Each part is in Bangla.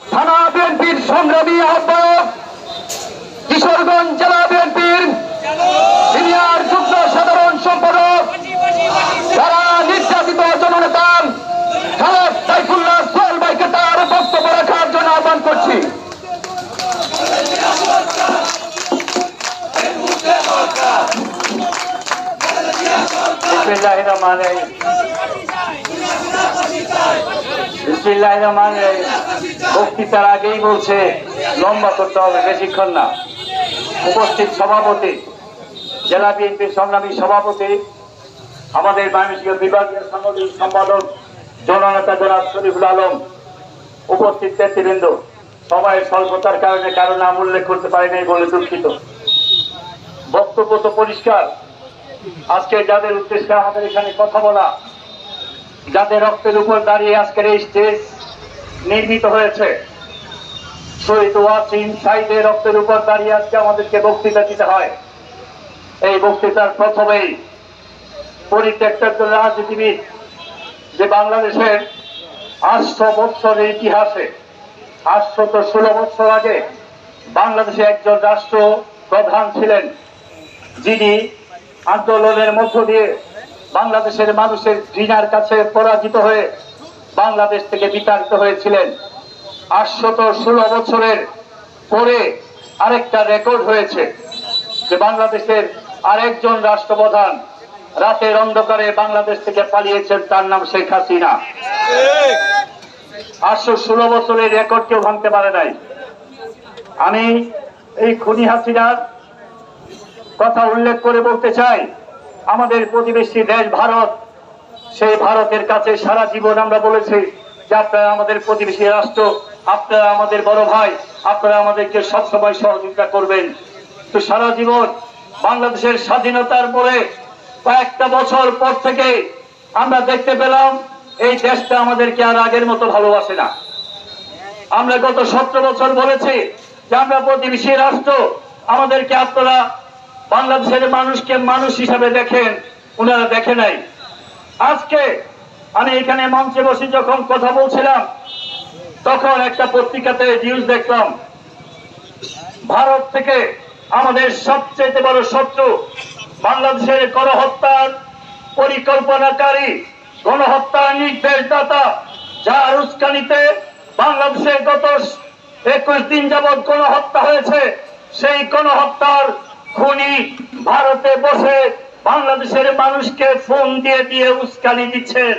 থানা বিএনপির সংগ্রামী আহ্বায়ক, কিশোরগঞ্জ জেলা বিএনপির সিনিয়র যুগ্ম সাধারণ সম্পাদক, যারা নির্যাতিত জননেতা খালেদ সাইফুল্লাহ সোহেল ভাইকে তার বক্তব্য রাখার জন্য আহ্বান করছি বিসমিল্লাহির রহমানির রহিম। বিসমিল্লাহির রহমানির রহিম। বক্তৃতার আগেই বলছে, লম্বা করতে হবে, বেশিক্ষণ না। উপস্থিত সভাপতি, জেলা বিএনপির সংগ্রামী সভাপতি, আমাদের বাণিজ্য বিভাগীয় সাংগঠনিক সম্পাদক, জননেতা জনাব শরীফুল আলম, উপস্থিত নেতৃবৃন্দ। সবাই স্বল্পতার কারণে কারও নাম উল্লেখ করতে পারি নাই বলে দুঃখিত। বক্তব্য তো পরিষ্কার। আজকে যাদের উদ্দেশ্যে আমাদের এখানে কথা বলা যাদের রক্তের উপর দাঁড়িয়ে আজকের এই স্টেজ নির্মিত হয়েছে। শহীদ ওয়াসিম সাইদের রক্তের উপর দাঁড়িয়ে আজকে আমাদেরকে বক্তৃতা দিতে হয়। এই বক্তৃতার প্রথমেই পরিত্যক্ত রাজনীতিবিদ যে বাংলাদেশের আটশো বৎসরের ইতিহাসে, আটশত ষোলো বৎসর আগে বাংলাদেশে একজন রাষ্ট্র প্রধান ছিলেন, যিনি আন্দোলনের মধ্য দিয়ে বাংলাদেশের মানুষের ঘৃণার কাছে পরাজিত হয়ে বাংলাদেশ থেকে বিতাড়িত হয়েছিলেন। আটশত ষোলো বছরের পরে আরেকটা রেকর্ড হয়েছে যে বাংলাদেশের আরেকজন রাষ্ট্রপ্রধান রাতের অন্ধকারে বাংলাদেশ থেকে পালিয়েছেন, তার নাম শেখ হাসিনা। আটশো ষোলো বছরের রেকর্ড কেউ ভাঙতে পারে নাই। আমি এই খুনি হাসিনার কথা উল্লেখ করে বলতে চাই আমাদের প্রতিবেশী দেশ ভারত, সেই ভারতের কাছে সারা জীবন আমরা বলেছি যে আপনারা আমাদের প্রতিবেশী রাষ্ট্র, আপনারা আমাদের বড় ভাই, আপনারা আমাদেরকে সবসময় সহযোগিতা করবেন। তো সারা জীবন বাংলাদেশের স্বাধীনতার পরে কয়েকটা বছর পর থেকে আমরা দেখতে পেলাম, এই দেশটা আমাদেরকে আর আগের মতো ভালোবাসে না। আমরা গত সতেরো বছর বলেছি যে আমরা প্রতিবেশী রাষ্ট্র, আমাদেরকে আপনারা বাংলাদেশের মানুষকে মানুষ হিসাবে দেখেন ওনারা দেখে নাই। আজকে আমি এখানে মঞ্চে বসে যখন কথা বলছিলাম, তখন একটা পত্রিকাতে নিউজ দেখলাম। ভারত থেকে আমাদের সবচেয়ে বড় শত্রু বাংলাদেশের গণহত্যার পরিকল্পনাকারী, গণহত্যার নির্দেশদাতা, যার উস্কানিতে বাংলাদেশে গত একুশ দিন যাবৎ গণহত্যা হয়েছে, সেই গণহত্যার খুনি ভারতে বসে বাংলাদেশের মানুষকে ফোন দিয়ে দিয়ে উস্কানি দিচ্ছেন।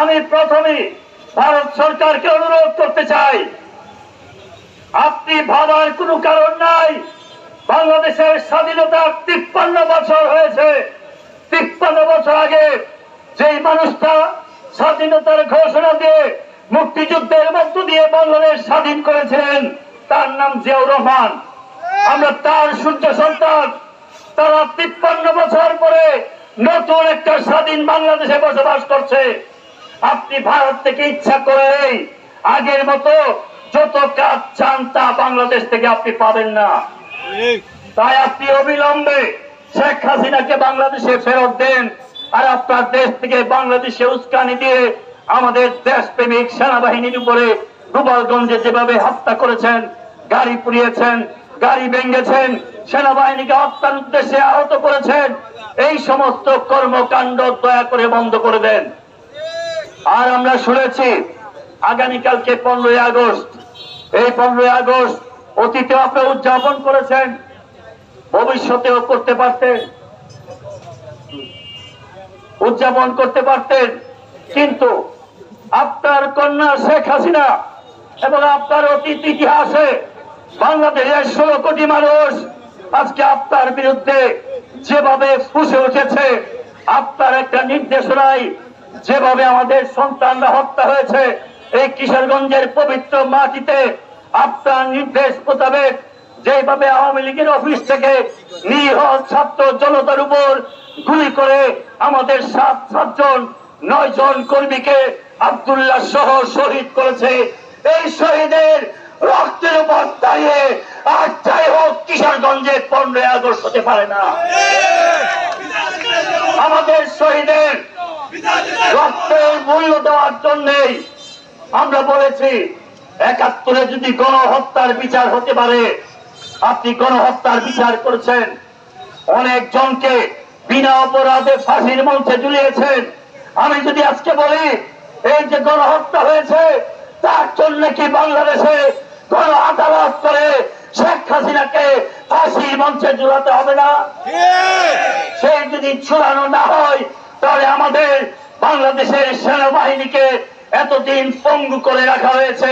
আমি প্রথমে ভারত সরকারকে অনুরোধ করতে চাই আপনি ভাবার কোনো কারণ নাই। বাংলাদেশের স্বাধীনতা তিপ্পান্ন বছর হয়েছে। তিপ্পান্ন বছর আগে যেই মানুষটা স্বাধীনতার ঘোষণা দিয়ে মুক্তিযুদ্ধের মধ্য দিয়ে বাংলাদেশ স্বাধীন করেছিলেন তার নাম জিয়াউর রহমান। আমরা তার সূর্য সন্তান, তারা তিপ্পান্ন বছর পরে নতুন একটা স্বাধীন বাংলাদেশে বসবাস করছে। আপনি ভারত থেকে ইচ্ছা করে আগের মতো যত কাজ চান তা বাংলাদেশ থেকে আপনি পাবেন না। তাই আপনি অবিলম্বে শেখ হাসিনাকে বাংলাদেশে ফেরত দেন আর আপনার দেশ থেকে বাংলাদেশে উস্কানি দিয়ে আমাদের দেশপ্রেমিক সেনাবাহিনীর উপরে গোপালগঞ্জে যেভাবে হত্যা করেছেন, গাড়ি পুড়িয়েছেন গাড়ি ভেঙেছেন, সেনাবাহিনীকে হত্যার উদ্দেশ্যে আহত করেছেন। এই সমস্ত কর্মকাণ্ড দয়া করে বন্ধ করে দেন। আর আমরা শুনেছি, আগামীকালকে পনেরোই আগস্ট, এই পনেরোই আগস্ট অতীতে আপনারা উদযাপন করেছেন, ভবিষ্যতেও করতে পারতেন, উদযাপন করতে পারতেন, কিন্তু আপনার কন্যা শেখ হাসিনা এবং আপনার অতীত ইতিহাসে বাংলাদেশের ষোলো কোটি মানুষ আজকে আপনার বিরুদ্ধে যেভাবে ফুসে উঠেছে, আপনার একটা নির্দেশনায় যেভাবে আমাদের সন্তানরা হত্যা হয়েছে, এই কিশোরগঞ্জের পবিত্র মাটিতে আপনার নির্দেশ মোতাবেক যেভাবে আওয়ামী লীগের অফিস থেকে নিরীহ ছাত্র জনতার উপর গুলি করে আমাদের সাত সাতজন নয় জন কর্মীকে আব্দুল্লাহ সহ শহীদ করেছে। এই শহীদের রক্তের উপর দাঁড়িয়ে, আর যাই হোক, কিশোরগঞ্জে পনেরোই আগস্ট হতে পারে না। আমাদের শহীদের রক্তের মূল্য দেওয়ার জন্যেই আমরা বলেছি, একাত্তরে যদি গণহত্যার বিচার হতে পারে, আপনি গণহত্যার বিচার করেছেন। অনেক জনকে বিনা অপরাধে ফাঁসির মঞ্চে ঝুলিয়েছেন। আমি যদি আজকে বলি, এই যে গণহত্যা হয়েছে, তার জন্য কি বাংলাদেশে গণ আদালত করে শেখ হাসিনাকে ফাঁসির মঞ্চে ঝুলাতে হবে না। সেই যদি ছুড়ানো না হয় তাহলে আমাদের বাংলাদেশের সেনাবাহিনীকে এতদিন পঙ্গু করে রাখা হয়েছে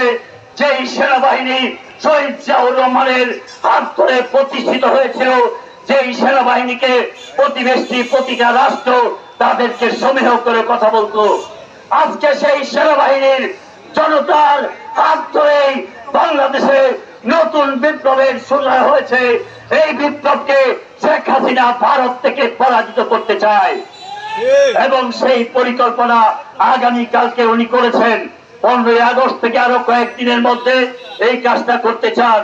যেই সেনাবাহিনী শহীদ জিয়াউর রহমানের হাত ধরে প্রতিষ্ঠিত হয়েছিল যেই সেনাবাহিনীকে প্রতিবেশী প্রতিটা রাষ্ট্র তাদেরকে সমীহ করে কথা বলতো। আজকে সেই সেনাবাহিনীর জনতার হাত ধরেই বাংলাদেশে নতুন বিপ্লবের শুরু হয়েছে। এই বিপ্লবকে শেখ হাসিনা ভারত থেকে পরাজিত করতে চায়। এবং সেই পরিকল্পনা আগামী কালকে উনি করেছেন। পনেরোই আগস্ট থেকে আরও কয়েকদিনের মধ্যে এই কাজটা করতে চান।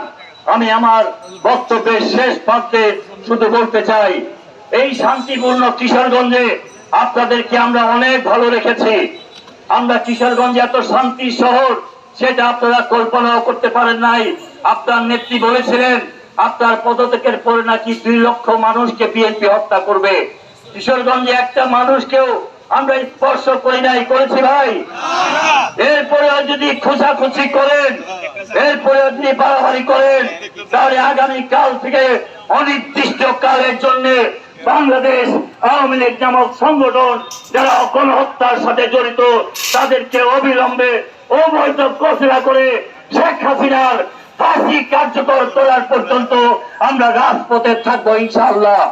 আমি আমার বক্তব্যের শেষ প্রান্তে শুধু বলতে চাই, এই শান্তিপূর্ণ কিশোরগঞ্জে আপনাদেরকে আমরা অনেক ভালো রেখেছি। আমরা কিশোরগঞ্জে এত শান্তি শহর সেটা আপনারা কল্পনাও করতে পারেন নাই। আপনার নেত্রী বলেছিলেন, আপনার পদত্যাগের পরে নাকি দুই লক্ষ মানুষকে বিএনপি হত্যা করবে। কিশোরগঞ্জে একটা মানুষকেও আমরা স্পর্শ করি নাই। করেছি ভাই। এরপরে যদি খোঁচাখুচি করেন এরপরে যদি বাড়াবাড়ি করেন, তাহলে আগামী কাল থেকে অনির্দিষ্ট কালের জন্য বাংলাদেশ আওয়ামী লীগ নামক সংগঠন যারা গণহত্যার সাথে জড়িত, তাদেরকে অবিলম্বে অবৈধ ঘোষণা করে শেখ হাসিনার ফাঁসি কার্যকর করার পর্যন্ত আমরা রাজপথে থাকব ইনশাআল্লাহ।